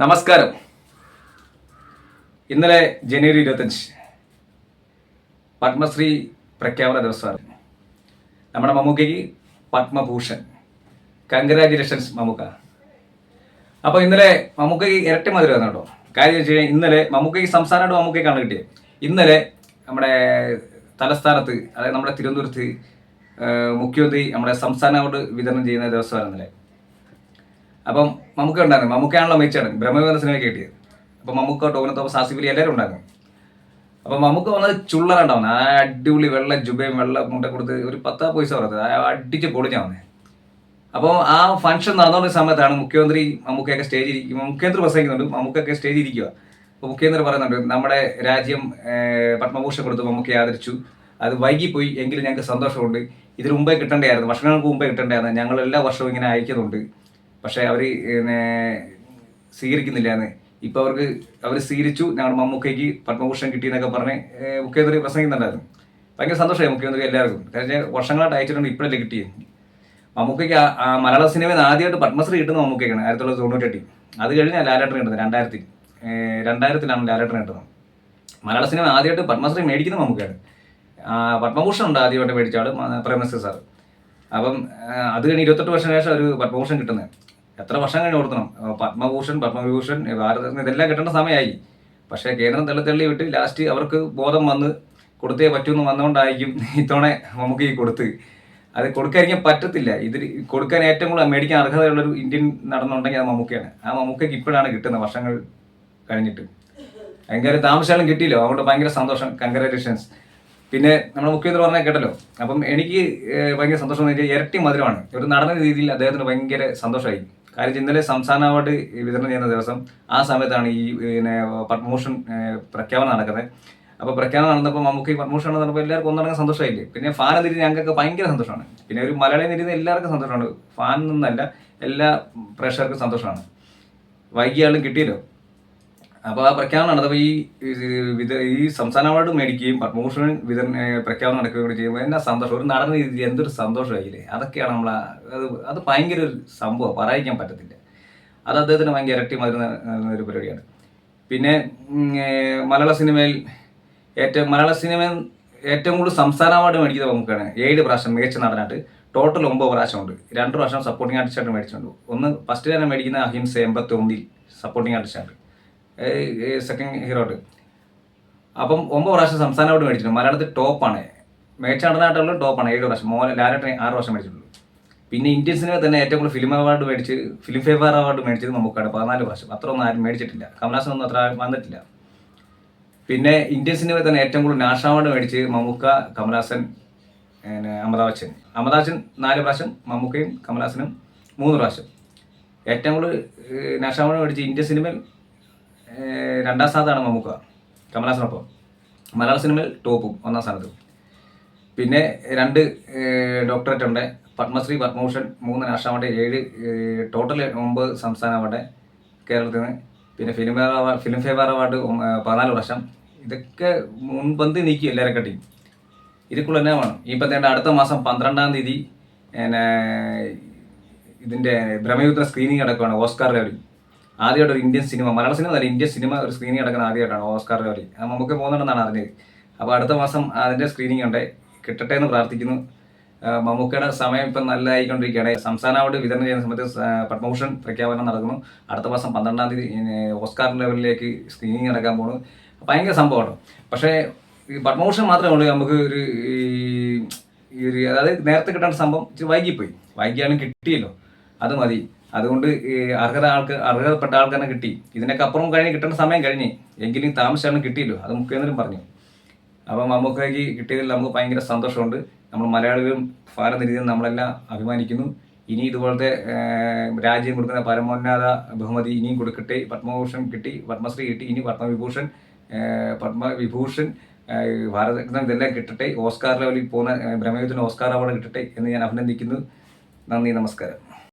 നമസ്കാരം. ഇന്നലെ ജനുവരി ഇരുപത്തഞ്ച് പത്മശ്രീ പ്രഖ്യാപന ദിവസമാണ്. നമ്മുടെ മമ്മൂക്കയ്ക്ക് പത്മഭൂഷൺ കൺഗ്രാജുലേഷൻസ് മമ്മൂക്ക. അപ്പോൾ ഇന്നലെ മമ്മൂക്കയ്ക്ക് ഇരട്ടി മധുരം കേട്ടോ. കാര്യം വെച്ച് കഴിഞ്ഞാൽ ഇന്നലെ മമ്മൂക്കയ്ക്ക് സംസ്ഥാനമായിട്ട് മമ്മൂക്കയ്ക്കാണ് കിട്ടിയത്. ഇന്നലെ നമ്മുടെ തലസ്ഥാനത്ത് അതായത് നമ്മുടെ തിരുവനന്തപുരത്ത് മുഖ്യമന്ത്രി നമ്മുടെ സംസ്ഥാനമായിട്ട് വിതരണം ചെയ്യുന്ന ദിവസമാണ് ഇന്നലെ. അപ്പം മമ്മൂക്ക ഉണ്ടായിരുന്നു. മമ്മൂക്കയാണല്ലോ മെച്ചാണ് ബ്രഹ്മവിധ സിനിമ കിട്ടിയത്. അപ്പം മമ്മൂക്ക ടോവിനോ തോമസ് ആസിഫലി എല്ലാവരും ഉണ്ടായിരുന്നു. അപ്പം നമുക്ക് വന്നത് ചുള്ളറുണ്ടാവുന്ന ആ അടിപൊളി വെള്ള ജുബയും വെള്ള മുണ്ട കൊടുത്ത് ഒരു പത്താ പൈസ പറഞ്ഞത് അടിച്ച് പൊളിഞ്ഞാ വന്നേ. അപ്പോൾ ആ ഫംഗ്ഷൻ നടന്നുകൊണ്ട സമയത്താണ് മുഖ്യമന്ത്രി മമ്മൂക്കയൊക്കെ സ്റ്റേജിൽ ഇരിക്കും മുഖ്യമന്ത്രി പ്രസംഗിക്കുന്നുണ്ട്. മമ്മൂക്കൊക്കെ സ്റ്റേജിൽ ഇരിക്കുക അപ്പോൾ മുഖ്യമന്ത്രി പറയുന്നുണ്ട് നമ്മുടെ രാജ്യം പത്മഭൂഷൺ കൊടുത്ത് മമ്മൂക്കയെ ആദരിച്ചു. അത് വൈകിപ്പോയി. എങ്കിലും ഞങ്ങൾക്ക് സന്തോഷമുണ്ട്. ഇതിന് മുമ്പേ കിട്ടേണ്ടായിരുന്നു വർഷങ്ങൾക്ക് മുമ്പേ കിട്ടേണ്ടായിരുന്നു ഞങ്ങൾ എല്ലാ വർഷവും ഇങ്ങനെ അയക്കുന്നുണ്ട്. പക്ഷേ അവർ സ്വീകരിക്കുന്നില്ലാന്ന്. ഇപ്പൊ അവർക്ക് അവർ സ്വീകരിച്ചു ഞങ്ങളുടെ മമ്മൂക്കയ്ക്ക് പത്മഭൂഷൺ കിട്ടിയെന്നൊക്കെ പറഞ്ഞ് മുഖ്യമന്ത്രി പ്രസംഗിക്കുന്നുണ്ടായിരുന്നു. ഭയങ്കര സന്തോഷമായി മുഖ്യമന്ത്രി എല്ലാവർക്കും. കാരണം വർഷങ്ങളായിട്ട് അയച്ചിട്ടുണ്ട് ഇപ്പോഴല്ലേ കിട്ടിയത് മമ്മൂക്കയ്ക്ക് മലയാള സിനിമയിൽ ആദ്യമായിട്ട് പത്മശ്രീ കിട്ടുന്ന മമ്മൂക്കയ്ക്കാണ് ആയിരത്തി തൊള്ളായിരത്തി തൊണ്ണൂറ്റെട്ടിൽ അത് കഴിഞ്ഞാൽ ലാലേട്ടൻ കിട്ടുന്നത് രണ്ടായിരത്തി രണ്ടായിരത്തിലാണ് ലാലേട്ടൻ കിട്ടുന്നത്. മലയാള സിനിമ ആദ്യമായിട്ട് പത്മശ്രീ മേടിക്കുന്ന മമ്മൂക്കയാണ്. പത്മഭൂഷൺ ഉണ്ട് ആദ്യമായിട്ട് മേടിച്ച ആൾ പ്രേമശ്രീ സാർ അപ്പം അത് കഴിഞ്ഞ് ഇരുപത്തെട്ട് വർഷം ശേഷം ഒരു പത്മഭൂഷൺ കിട്ടുന്നത്. എത്ര വർഷം കഴിഞ്ഞ് ഓർത്തണം പത്മഭൂഷൺ പത്മവിഭൂഷൺ ഭാരതരത്ന ഇതെല്ലാം കിട്ടേണ്ട സമയമായി. പക്ഷേ കേന്ദ്രം തള്ളി തള്ളി വിട്ട് ലാസ്റ്റ് അവർക്ക് ബോധം വന്ന് കൊടുത്തേ പറ്റുമെന്ന് വന്നുകൊണ്ടായിരിക്കും ഇത്തവണ നമുക്ക് ഈ കൊടുത്ത്. അത് കൊടുക്കാതിരിക്കാൻ പറ്റത്തില്ല. ഇതിൽ കൊടുക്കാൻ ഏറ്റവും കൂടുതൽ മേടിക്കാൻ അർഹതയുള്ളൊരു ഇന്ത്യൻ നടന്നുണ്ടെങ്കിൽ അത് മമ്മൂക്കയാണ്. ആ മമ്മൂക്കയ്ക്ക് ഇപ്പോഴാണ് കിട്ടുന്നത് വർഷങ്ങൾ കഴിഞ്ഞിട്ട്. ഭയങ്കര താമസിച്ചാലും കിട്ടിയില്ലോ. അതുകൊണ്ട് ഭയങ്കര സന്തോഷം. കൺഗ്രാറ്റുലേഷൻസ് പിന്നെ നമ്മുടെ മുഖ്യമന്ത്രി പറഞ്ഞാൽ കേട്ടല്ലോ. അപ്പം എനിക്ക് ഭയങ്കര സന്തോഷം എന്ന് വെച്ചാൽ ഇരട്ടി മധുരമാണ്. ഒരു നടന്ന രീതിയിൽ അദ്ദേഹത്തിന് ഭയങ്കര സന്തോഷമായി. കാര്യം ഇന്നലെ സംസ്ഥാന അവാർഡ് വിതരണം ചെയ്യുന്ന ദിവസം ആ സമയത്താണ് ഈ പിന്നെ പത്മഭൂഷൺ പ്രഖ്യാപനം നടക്കുന്നത്. അപ്പോൾ പ്രഖ്യാപനം നടന്നപ്പോൾ നമുക്ക് ഈ പത്മഭൂഷൺ നടന്നപ്പോൾ എല്ലാവർക്കും ഒന്നടങ്കം സന്തോഷമായില്ലേ? പിന്നെ ഫാൻ എന്നിരുന്ന് ഞങ്ങൾക്ക് ഭയങ്കര സന്തോഷമാണ്. പിന്നെ ഒരു മലയാളി എന്നിരുന്ന് എല്ലാവർക്കും സന്തോഷമാണ്. ഫാൻ നിന്നല്ല എല്ലാ പ്രേക്ഷകർക്കും സന്തോഷമാണ്. വൈകിയാളും കിട്ടിയല്ലോ? അപ്പോൾ ആ പ്രഖ്യാപനം നടന്നപ്പോൾ ഈ ഈ സംസ്ഥാന അവാർഡ് മേടിക്കുകയും പത്മഭൂഷൺ വിതരണ പ്രഖ്യാപനം നടക്കുകയും കൂടി ചെയ്യുമ്പോൾ എന്നാ സന്തോഷം? ഒരു നടന്ന രീതിയിൽ എന്തൊരു സന്തോഷമായില്ലേ? അതൊക്കെയാണ് നമ്മൾ അത് അത് ഭയങ്കര ഒരു സംഭവം പറയിക്കാൻ പറ്റത്തില്ല. അത് അദ്ദേഹത്തിന് ഭയങ്കര ഇരട്ടി മതി ഒരു പരിപാടിയാണ്. പിന്നെ മലയാള സിനിമയിൽ ഏറ്റവും മലയാള സിനിമ ഏറ്റവും കൂടുതൽ സംസ്ഥാന അവാർഡ് മേടിക്കുന്നത് നമുക്കാണ് ഏഴ് പ്രാവശ്യം മികച്ച നടനായിട്ട് ടോട്ടൽ ഒമ്പത് പ്രാവശ്യമുണ്ട്. രണ്ട് പ്രാവശ്യം സപ്പോർട്ടിംഗ് ആർട്ടിസ്റ്റായിട്ട് മേടിച്ചിട്ടുണ്ട്. ഒന്ന് ഫസ്റ്റ് തന്നെ മേടിക്കുന്ന അഹിംസ എൺപത്തി ഒന്നിൽ സപ്പോർട്ടിംഗ് ആർട്ടിസ്റ്റായിട്ട് സെക്കൻഡ് ഹീറോട്ട് അപ്പം ഒമ്പത് പ്രാവശ്യം സംസ്ഥാന അവാർഡ് മേടിച്ചിട്ടുണ്ട്. മലയാളത്തിൽ ടോപ്പാണ് മികച്ച നടനായിട്ടുള്ള ടോപ്പാണ് ഏഴ് പ്രാവശ്യം. മോഹൻ ലാലേട്ടൻ ആറ് പ്രാവശ്യം മേടിച്ചിട്ടുള്ളൂ. പിന്നെ ഇന്ത്യൻ സിനിമ തന്നെ ഏറ്റവും കൂടുതൽ ഫിലിം അവാർഡ് മേടിച്ച് ഫിലിം ഫെയർ അവാർഡ് മേടിച്ചത് നമുക്കാണ് പതിനാല് പ്രാവശ്യം. അത്ര ഒന്നും ആരും മേടിച്ചിട്ടില്ല. കമലാസനൊന്നും അത്ര വന്നിട്ടില്ല. പിന്നെ ഇന്ത്യൻ സിനിമ തന്നെ ഏറ്റവും കൂടുതൽ നാഷണൽ അവാർഡ് മേടിച്ച് മമ്മൂക്ക കമലാസൻ പിന്നെ അമിതാഭ് ബച്ചൻ. അമിതാഭ് ബച്ചൻ നാല് പ്രാവശ്യം മമ്മൂക്കയും കമലാസനും മൂന്ന് പ്രാവശ്യം. ഏറ്റവും കൂടുതൽ നാഷണൽ അവാർഡ് മേടിച്ച് ഇന്ത്യൻ സിനിമയിൽ രണ്ടാം സ്ഥാനത്താണ് മമ്മൂക്ക. കമലഹാസനൊപ്പം മലയാള സിനിമയിൽ ടോപ്പും ഒന്നാം സ്ഥാനത്തും. പിന്നെ രണ്ട് ഡോക്ടറേറ്റ് ഉണ്ട് പത്മശ്രീ പത്മഭൂഷൺ മൂന്ന് നാഷണൽ ഏഴ് ടോട്ടൽ ഒമ്പത് സംസ്ഥാന അവാർഡ് കേരളത്തിൽ നിന്ന് പിന്നെ Filmfare award Filmfare award പതിനാല് വർഷം. ഇതൊക്കെ മുൻപന്തി നീക്കി എല്ലാവരെ കട്ടി ഇതിക്കുള്ള തന്നെ വേണം. ഇപ്പം തന്നെ അടുത്ത മാസം പന്ത്രണ്ടാം തീയതി ഇതിന്റെ ബ്രഹ്മയുദ്ധ സ്ക്രീനിങ് അടക്കമാണ് ഓസ്കാർ ലെവലിൽ ആദ്യമായിട്ട് ഒരു ഇന്ത്യൻ സിനിമ മലയാള സിനിമ അല്ല ഇന്ത്യൻ സിനിമ ഒരു സ്ക്രീനിങ് നടക്കുന്ന ആദ്യമായിട്ടാണ് ഓസ്കാർ അത് നമുക്ക് പോകുന്നുണ്ടെന്നാണ് അറിഞ്ഞത് അപ്പോൾ അടുത്ത മാസം അതിന്റെ സ്ക്രീനിങ് ഉണ്ട്. കിട്ടട്ടെ എന്ന് പ്രാർത്ഥിക്കുന്നു. മമ്മൂക്കയുടെ സമയം ഇപ്പം നല്ലതായിക്കൊണ്ടിരിക്കുകയാണ് സംസ്ഥാന അവാർഡ് വിതരണം ചെയ്യുന്ന സമയത്ത് പത്മഭൂഷൺ പ്രഖ്യാപനം നടക്കുന്നു. അടുത്ത മാസം പന്ത്രണ്ടാം തീയതി ഓസ്കാർ ലെവലിലേക്ക് സ്ക്രീനിങ് നടക്കാൻ പോകുന്നു ഭയങ്കര സംഭവമാണ് പക്ഷേ ഈ പത്മഭൂഷൺ മാത്രമേ ഉള്ളൂ. നമുക്ക് ഒരു ഈ ഒരു അതായത് നേരത്തെ കിട്ടേണ്ട സംഭവം ഇച്ചിരി വൈകിപ്പോയി. വൈകിയാണ് കിട്ടിയല്ലോ. അത് മതി. അതുകൊണ്ട് അർഹത ആൾക്ക് അർഹതപ്പെട്ട ആൾക്ക് തന്നെ കിട്ടി. ഇതിനൊക്കെ അപ്പുറം കഴിഞ്ഞ് കിട്ടേണ്ട സമയം കഴിഞ്ഞ്. എങ്കിലും താമസിച്ചാണ് കിട്ടിയല്ലോ അത് മുഖ്യമന്ത്രി പറഞ്ഞു. അപ്പം മമ്മൂക്കയ്ക്ക് കിട്ടിയതിൽ നമുക്ക് ഭയങ്കര സന്തോഷമുണ്ട്. നമ്മൾ മലയാളികളും രീതിയിൽ നമ്മളെല്ലാം അഭിമാനിക്കുന്നു. ഇനി ഇതുപോലത്തെ രാജ്യം കൊടുക്കുന്ന പരമോന്നത ബഹുമതി ഇനിയും കൊടുക്കട്ടെ. പത്മഭൂഷൺ കിട്ടി പത്മശ്രീ കിട്ടി ഇനി പത്മവിഭൂഷൺ പത്മവിഭൂഷൺ ഭാരതരത്നം ഇതെല്ലാം കിട്ടട്ടെ. ഓസ്കാർ ലെവലിൽ പോകുന്ന ബ്രഹ്മയുദ്ധത്തിന് ഓസ്കാർ അവാർഡ് കിട്ടട്ടെ എന്ന് ഞാൻ അഭിനന്ദിക്കുന്നു. നന്ദി നമസ്കാരം.